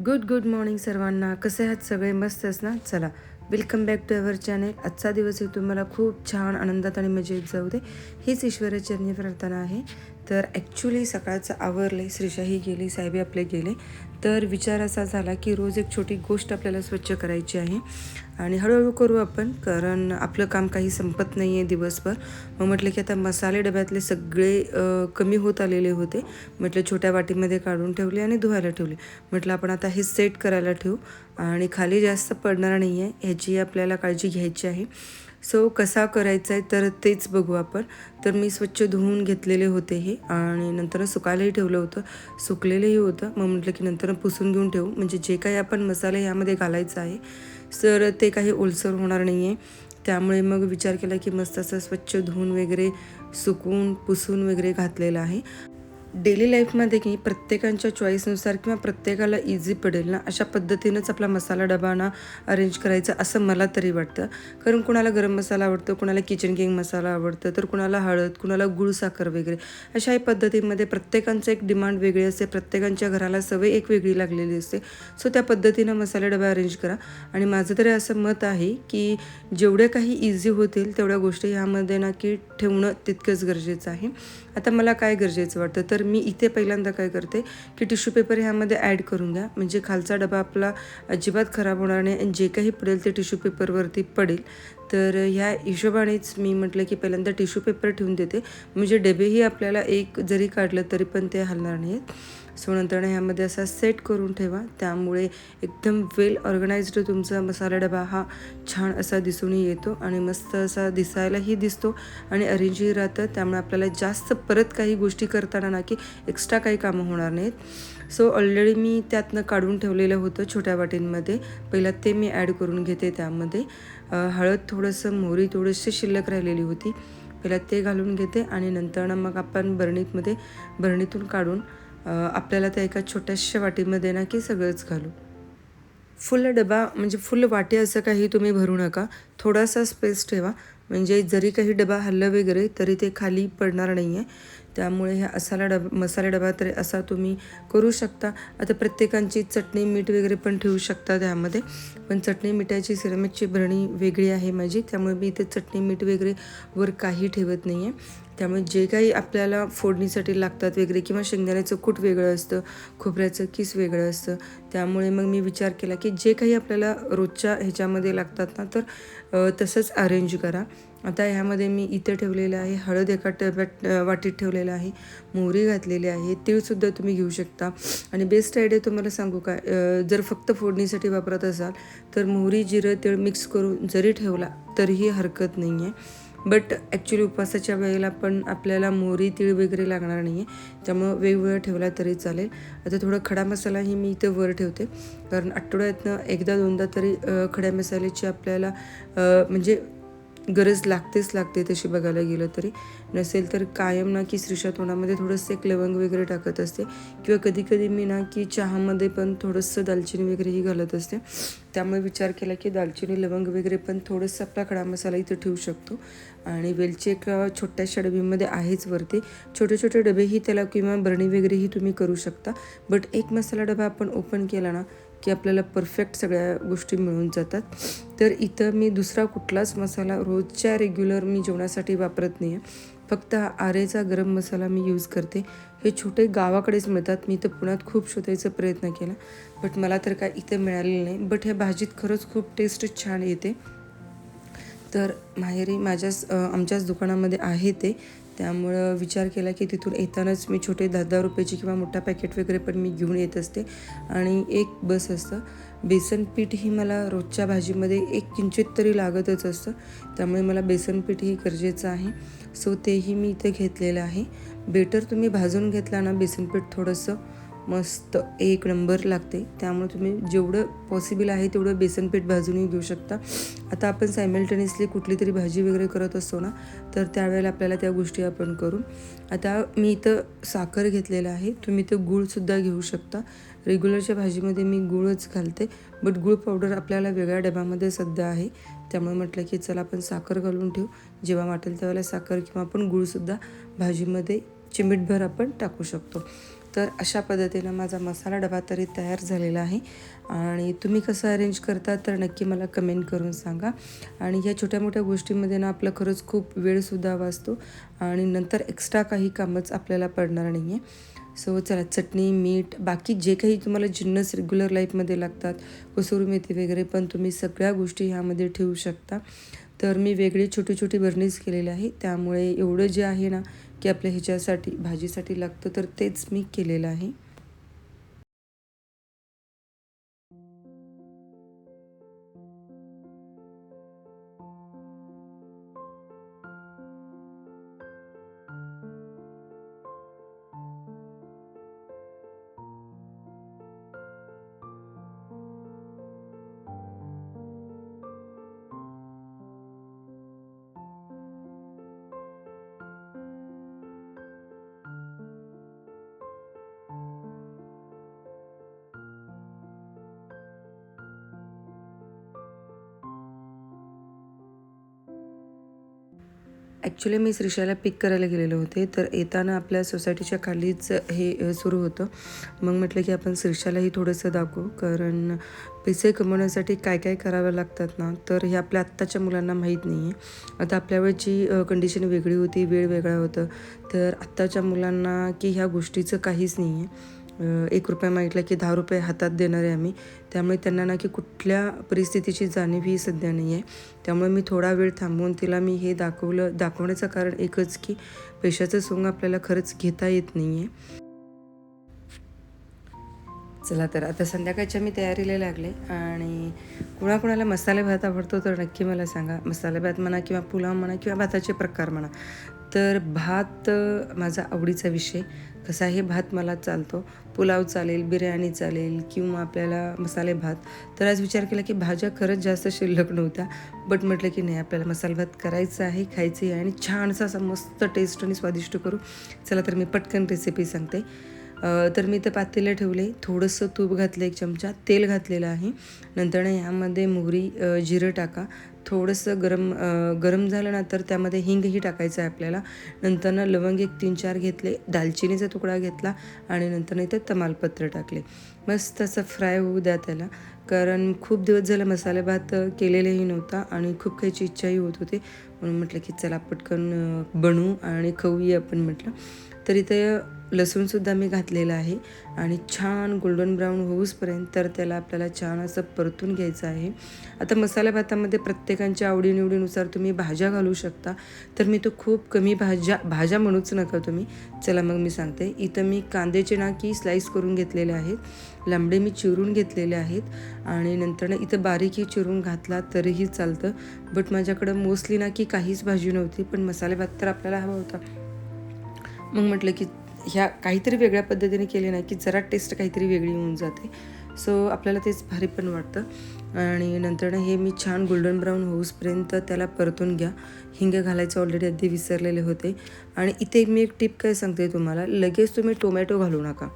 Good good morning सर्वांना. कसे आहात सगळे? मस्तच ना? चला. Welcome back to our channel आजचा दिवस ही तुम्हाला खूप छान आनंदात आणि मजेत जाऊ दे. हीच ईश्वराचरणी प्रार्थना आहे. तर ॲक्च्युली सकाळचं आवरले श्रीशाही गेली साहेबी आपले गेले. तर विचार असा झाला की रोज एक छोटी गोष्ट आपल्याला स्वच्छ करायची आहे. आणि हळूहळू करू आपण कारण आपलं काम काही संपत नाही आहे दिवसभर. मग म्हटलं की आता मसाले डब्यातले सगळे कमी होत आलेले होते. म्हटलं छोट्या वाटीमध्ये काढून ठेवले आणि धुवायला ठेवले. म्हटलं आपण आता हे सेट करायला ठेवू. आणि खाली जास्त पडणार नाही आहे ह्याची आपल्याला काळजी घ्यायची आहे. सो कसा करायचा आहे तर तेच बघू आपण. तर मी स्वच्छ धुवून घेतलेले होते हे आणि नंतर सुकायलाही ठेवलं होतं. सुकलेलंही होतं. मग म्हटलं की नंतर पुसून घेऊन ठेवू. म्हणजे जे काही आपण मसाले यामध्ये घालायचं आहे तर ते काही ओलसर होणार नाही आहे त्यामुळे मग विचार केला की मस्त असं स्वच्छ धुवून वगैरे सुकून पुसून वगैरे घातलेलं आहे. डेली लाईफमध्ये की प्रत्येकांच्या चॉईसनुसार किंवा प्रत्येकाला इझी पडेल ना अशा पद्धतीनंच आपला मसाला डबा ना अरेंज करायचा असं मला तरी वाटतं. कारण कुणाला गरम मसाला आवडतो कुणाला किचन किंग मसाला आवडतं तर कुणाला हळद कुणाला गुळ साखर वगैरे अशा पद्धतीमध्ये प्रत्येकांचं एक डिमांड वेगळी असते प्रत्येकांच्या घराला सवय एक वेगळी लागलेली असते. सो त्या पद्धतीनं मसाला डबा अरेंज करा. आणि माझं तरी असं मत आहे की जेवढे काही इझी होतील तेवढ्या गोष्टी ह्यामध्ये ना की ठेवणं तितकंच गरजेचं आहे. आता मला काय गरजेचं वाटतं? तर मी इथे पहिल्यांदा काय करते की टिश्यू पेपर ह्यामध्ये ॲड करून घ्या. म्हणजे खालचा डबा आपला अजिबात खराब होणार नाही आणि जे काही पडेल ते टिश्यू पेपरवरती पडेल. तर ह्या हिशोबानेच मी म्हटलं की पहिल्यांदा टिश्यू पेपर ठेवून देते. म्हणजे डबेही आपल्याला एक जरी काढलं तरी पण ते हलणार नाहीत. सो नंतर ह्यामध्ये असा सेट करून ठेवा. त्यामुळे एकदम वेल ऑर्गनाइज्ड तुमचा मसाला डबा हा छान असा दिसूनही येतो आणि मस्त असा दिसायलाही दिसतो आणि अरेंजही राहतं. त्यामुळे आपल्याला जास्त परत काही गोष्टी करताना ना की एक्स्ट्रा काही कामं होणार नाहीत. सो ऑलरेडी मी त्यातनं काढून ठेवलेलं होतं छोट्या वाटींमध्ये. पहिला ते मी ॲड करून घेते त्यामध्ये. हळद थोडंसं मोहरी थोडीशी शिल्लक राहिलेली होती. पहिला ते घालून घेते आणि नंतर मग आपण बरणीतमध्ये बरणीतून काढून आपल्याला त्या एका छोट्याशा वाटीमध्ये ना की सगळंच घालू. फुल डबा म्हणजे फुल वाटे असं काही तुम्ही भरू नका. थोडासा स्पेस ठेवा. म्हणजे जरी काही डबा हल्लं वगैरे तरी ते खाली पडणार नाही आहे त्यामुळे ह्या असाला डब मसाला डबा तरी असा तुम्ही करू शकता. आता प्रत्येकांची चटणी मीठ वगैरे पण ठेवू शकता त्यामध्ये. पण चटणी मिठाची सिरमिकची भरणी वेगळी आहे माझी. त्यामुळे मी इथे चटणी मीठ वगैरे वर काही ठेवत नाही आहे त्यामुळे जे काही आपल्याला फोडणीसाठी लागतात वगैरे किंवा शेंगदाण्याचं कूट वेगळं असतं खोबऱ्याचं किस वेगळं असतं त्यामुळे मग मी विचार केला की जे काही आपल्याला रोजच्या ह्याच्यामध्ये लागतात ना तर तसंच अरेंज करा. आता ह्यामध्ये मी इथं ठेवलेलं आहे हळद एका टब्यात वाटीत ठेवलेलं आहे मोहरी घातलेली आहे तीळसुद्धा तुम्ही घेऊ शकता. आणि बेस्ट आयडिया तुम्हाला सांगू का जर फक्त फोडणीसाठी वापरत असाल तर मोहरी जिरं तीळ मिक्स करून जरी ठेवला तरीही हरकत नाही आहे बट ॲक्च्युली उपवासाच्या वेळेला पण आपल्याला मोहरी तीळ वगैरे लागणार नाही आहे त्यामुळं वेगवेगळं ठेवला तरी चालेल. आता थोडं खडा मसालाही मी इथं वर ठेवते. कारण आठवड्यातनं एकदा दोनदा तरी खड्या मसाल्याची आपल्याला म्हणजे गरज लागतेच लागते तशी बघायला गेलं तरी. नसेल तर कायम ना की श्रीषा तोंडामध्ये थोडंसं एक लवंग वगैरे टाकत असते. किंवा कधी कधी मी ना की चहामध्ये पण थोडंसं दालचिनी वगैरेही घालत असते. त्यामुळे विचार केला की दालचिनी लवंग वगैरे पण थोडंसं आपला खडा मसाला इथं ठेवू शकतो. आणि वेलची एक छोट्याशा डबीमध्ये आहेच वरती. छोटे छोटे डबेही त्याला किंवा बरणी वगैरेही तुम्ही करू शकता. बट एक मसाला डबा आपण ओपन केला ना की आपल्याला परफेक्ट सगळ्या गोष्टी मिळून जातात. तर इथं मी दुसरा कुठलाच मसाला रोजच्या रेग्युलर मी जेवणासाठी वापरत नाही आहे फक्त हा आरेचा गरम मसाला मी यूज करते. हे छोटे गावाकडेच मिळतात. मी तर पुण्यात खूप शोधायचा प्रयत्न केला. बट मला तर काय इथं मिळालेलं नाही. बट ह्या भाजीत खरंच खूप टेस्ट छान येते. तर माहेरी माझ्याच आमच्याच दुकानामध्ये आहे ते. त्यामुळं विचार केला की तिथून येतानाच मी छोटे दहा दहा रुपयाची किंवा मोठा पॅकेट वगैरे पण मी घेऊन येत असते. आणि एक बस असतं. बेसन पीठ ही मला रोजच्या भाजीमध्ये एक किंचित तरी लागतच असतं. त्यामुळे मला बेसन पीठ ही गरजेचं आहे. सो तेही मी इथे घेतलेलं आहे. बेटर तुम्ही भाजून घेतला ना बेसन पीठ थोडंसं मस्त एक नंबर लागते. त्यामुळे तुम्ही जेवढं पॉसिबल आहे तेवढं बेसन पीठ भाजूनही घेऊ शकता. आता आपण सायमल्टेनियसली कुठली तरी भाजी वगैरे करत असतो ना तर त्यावेळेला आपल्याला त्या गोष्टी आपण करू. आता मी इथं साखर घेतलेलं आहे. तुम्ही इथं गूळसुद्धा घेऊ शकता. रेग्युलरच्या भाजीमध्ये मी गूळच घालते बट गूळ पावडर आपल्याला वेगळ्या डब्यामध्ये सध्या आहे. त्यामुळे म्हटलं की चला आपण साखर घालून ठेवू. जेव्हा वाटेल त्यावेळेला साखर किंवा आपण गूळसुद्धा भाजीमध्ये चिमीटभर आपण टाकू शकतो. तर अशा पद्धतीनं माझा मसाला डबा तरी तयार झालेला आहे. आणि तुम्ही कसं अरेंज करता तर नक्की मला कमेंट करून सांगा. आणि ह्या छोट्या मोठ्या गोष्टींमध्ये ना आपलं खरंच खूप वेळसुद्धा वाचतो. आणि नंतर एक्स्ट्रा काही कामच आपल्याला पडणार नाही आहे सो चला चटणी मीठ बाकी जे काही तुम्हाला जिन्नस रेग्युलर लाईफमध्ये लागतात कसुरी मेथी वगैरे पण तुम्ही सगळ्या गोष्टी ह्यामध्ये ठेवू शकता. तर मी वेगळी छोटी छोटी बर्नीज केलेली आहे. त्यामुळे एवढं जे आहे ना की आपल्या ह्याच्यासाठी भाजीसाठी लागतं तर तेच मी केलेलं आहे. ॲक्च्युली मी श्रीशाला पिक करायला गेलेले होते. तर येताना आपल्या सोसायटीच्या खालीच हे सुरू होतं. मग म्हटलं की आपण श्रीशालाही थोडंसं दाखवू. कारण पैसे कमवण्यासाठी काय काय करावं लागतात ना तर हे आपल्या आत्ताच्या मुलांना माहीत नाही आहे आता आपल्या वेळची कंडिशन वेगळी होती वेळ वेगळा होतं. तर आत्ताच्या मुलांना की ह्या गोष्टीचं काहीच नाही आहे एक रुपया मागितला की दहा रुपये हातात देणार आहे आम्ही. त्यामुळे त्यांना ना की कुठल्या परिस्थितीची जाणीव ही सध्या नाही आहे त्यामुळे मी थोडा वेळ थांबवून तिला मी हे दाखवलं दाखवण्याचं कारण एकच की पैशाचं सोंग आपल्याला खरंच घेता येत नाही आहे चला तर आता संध्याकाळच्या मी तयारीला लागले आणि कुणाकुणाला मसाले भात आवडतो तर नक्की मला सांगा. मसाले भात म्हणा किंवा पुलाव म्हणा किंवा भाताचे प्रकार म्हणा. तर भात माझा आवडीचा विषय. कसाही भात मला चालतो. पुलाव चालेल बिर्याणी चालेल किंवा आपल्याला मसाले भात. तर आज विचार केला की भाज्या खरंच जास्त शिल्लक नव्हत्या. बट म्हटलं की नाही आपल्याला मसाला भात करायचं आहे खायचं आहे आणि छानसा असा मस्त टेस्ट आणि स्वादिष्ट करू. चला तर मी पटकन रेसिपी सांगते. तर मी ते पातेलं ठेवले. थोडंसं तूप घातलं एक चमचा. तेल घातलेलं आहे. नंतर यामध्ये मोहरी जिरं टाका. थोडंसं गरम गरम झालं ना तर त्यामध्ये हिंगही टाकायचं आहे आपल्याला. नंतरनं लवंग एक तीन चार घेतले. दालचिनीचा तुकडा घेतला आणि नंतर इथे तमालपत्र टाकले. मस्त असं फ्राय होऊ द्या त्याला. कारण खूप दिवस झालं मसाले भात केलेलेही नव्हता आणि खूप खायची इच्छाही होत होती. म्हणून म्हटलं की चला पटकन बनवू आणि खाऊया आपण म्हटलं. तर इथे लसूणसुद्धा मी घातलेलं आहे आणि छान गोल्डन ब्राऊन होऊसपर्यंत तर त्याला आपल्याला छान असं परतून घ्यायचं आहे. आता मसाल्या भातामध्ये प्रत्येकांच्या आवडीनिवडीनुसार तुम्ही भाज्या घालू शकता तर मी तो खूप कमी भाज्या भाज्या म्हणूच नका तुम्ही. चला मग मी सांगते. इथं मी कांद्याचे नाकी स्लाईस करून घेतलेले आहेत लांबडे मी चिरून घेतलेले आहेत आणि नंतर इथं बारीकही चिरून घातला तरीही चालतं. बट माझ्याकडं मोस्टली ना की काहीच भाजी नव्हती पण मसाले भात तर आपल्याला हवा होता. मग म्हटलं की ह्या काहीतरी वेगळ्या पद्धतीने केले नाही की जरा टेस्ट काहीतरी वेगळी होऊन जाते. सो आपल्याला तेच भारी पण वाटतं. आणि नंतर हे मी छान गोल्डन ब्राऊन होऊसपर्यंत त्याला परतून घ्या. हिंग घालायचं ऑलरेडी अगदी विसरलेले होते. आणि इथे मी एक टिप काय सांगते तुम्हाला लगेच तुम्ही टोमॅटो घालू नका.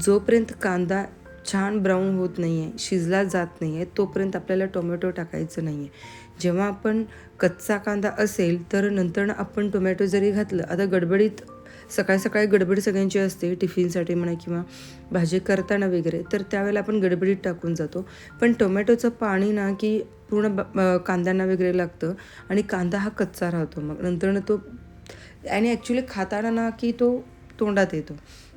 जोपर्यंत कांदा छान ब्राऊन होत नाही आहे शिजला जात नाही आहे तोपर्यंत आपल्याला टोमॅटो टाकायचं नाही आहे जेव्हा आपण कच्चा कांदा असेल तर नंतर आपण टोमॅटो जरी घातलं आता गडबडीत सकाळी सकाळी गडबड सगळ्यांची असते टिफिनसाठी म्हणा किंवा भाजी करताना वगैरे तर त्यावेळेला आपण गडबडीत टाकून जातो. पण टोमॅटोचं पाणी ना की पूर्ण कांद्यांना वगैरे लागतं आणि कांदा हा कच्चा राहतो मग. नंतरनं तो आणि ॲक्च्युली खाताना ना की तो तोंडात येतो.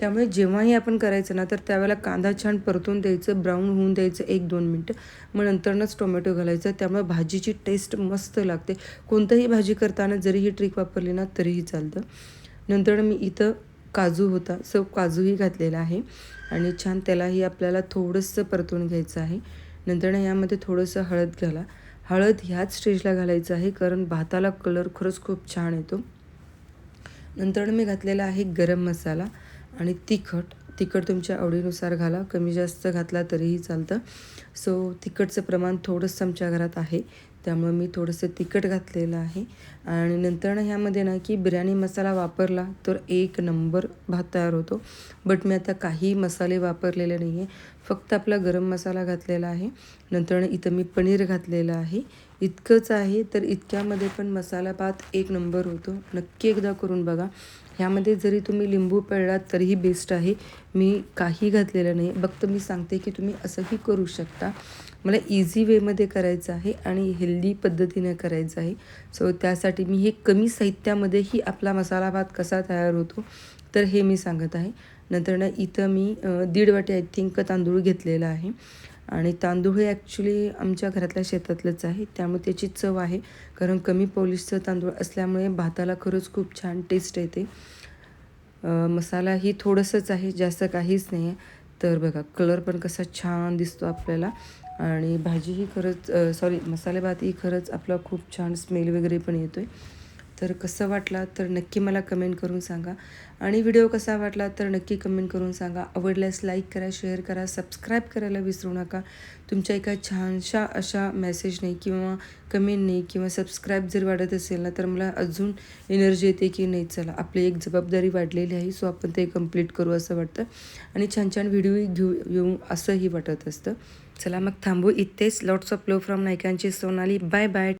त्यामुळे जेव्हाही आपण करायचं ना तर त्यावेळेला कांदा छान परतून द्यायचं ब्राऊन होऊन द्यायचं एक दोन मिनटं. मग नंतरनंच टोमॅटो घालायचं. त्यामुळे भाजीची टेस्ट मस्त लागते. कोणतंही भाजी करताना जरी ही ट्रिक वापरली ना तरीही चालतं. नंतर मी इथं काजू होता. सो काजूही घातलेला आहे. आणि छान त्यालाही आपल्याला थोडंसं परतून घ्यायचं आहे. नंतर यामध्ये थोडंसं हळद घाला. हळद ह्याच स्टेजला घालायचं आहे कारण भाताला कलर खरंच खूप छान येतो. नंतर मी घातलेला आहे गरम मसाला आणि तिखट. तिखट तुमच्या आवडीनुसार घाला. कमी जास्त घातला तरीही चालतं. सो तिखटचं प्रमाण थोडंसं आमच्या घरात आहे. त्यामुळे मी थोडंसं तिखट घातलेलं आहे. आणि नंतर ह्यामध्ये ना की बिर्याणी मसाला वापरला तर एक नंबर भात तयार होतो. बट मी आता काही मसाले वापरलेले नाही आहे फक्त आपला गरम मसाला घातलेला आहे. नंतर इथं मी पनीर घातलेलं आहे. इतकंच आहे तर इतक्यामध्ये पण मसाला भात एक नंबर होतो. नक्की एकदा करून बघा. ह्यामध्ये जरी तुम्ही लिंबू पिळलात तरीही बेस्ट आहे. मी काही घातलेलं नाही फक्त मी सांगते की तुम्ही असंही करू शकता. मला इझी वेमध्ये करायचं आहे आणि हेल्दी पद्धतीने करायचं आहे. सो त्यासाठी मी हे कमी साहित्यामध्येही आपला मसाला भात कसा तयार होतो तर हे मी सांगत आहे. नंतर ना इथं मी दीड वाटी आय थिंक तांदूळ घेतलेला आहे. आणि तांदूळ हे ॲक्च्युली आमच्या घरातल्या शेतातलंच आहे. त्यामुळे त्याची चव आहे. कारण कमी पॉलिशचं तांदूळ असल्यामुळे भाताला खरंच खूप छान टेस्ट येते. मसाला ही थोडंसंच आहे जास्त काहीच नाही आहे तर बघा कलर पण कसा छान दिसतो आपल्याला. आणि भाजी ही खरंच सॉरी मसालेभात ही खरंच आपला खूप छान स्मेल वगैरे पण येतो आहे तर कसं वाटला तर नक्की मला कमेंट करून सांगा. आणि व्हिडिओ कसा वाटला तर नक्की कमेंट करून सांगा. आवडल्यास लाईक करा शेअर करा सबस्क्राईब करायला विसरू नका. तुमच्या एका छानशा अशा मेसेजने किंवा कमेंटने किंवा सबस्क्राईब जर वाढत असेल ना तर मला अजून एनर्जी येते की नाही चला. आपली एक जबाबदारी वाढलेली आहे सो आपण ते कंप्लीट करू असं वाटतं. आणि छान छान व्हिडिओ घेऊ येऊ असंही वाटत असतं. चला मग थांबू इथेच. लॉट्स ऑफ लव फ्रॉम नायकांची सोनाली. Bye bye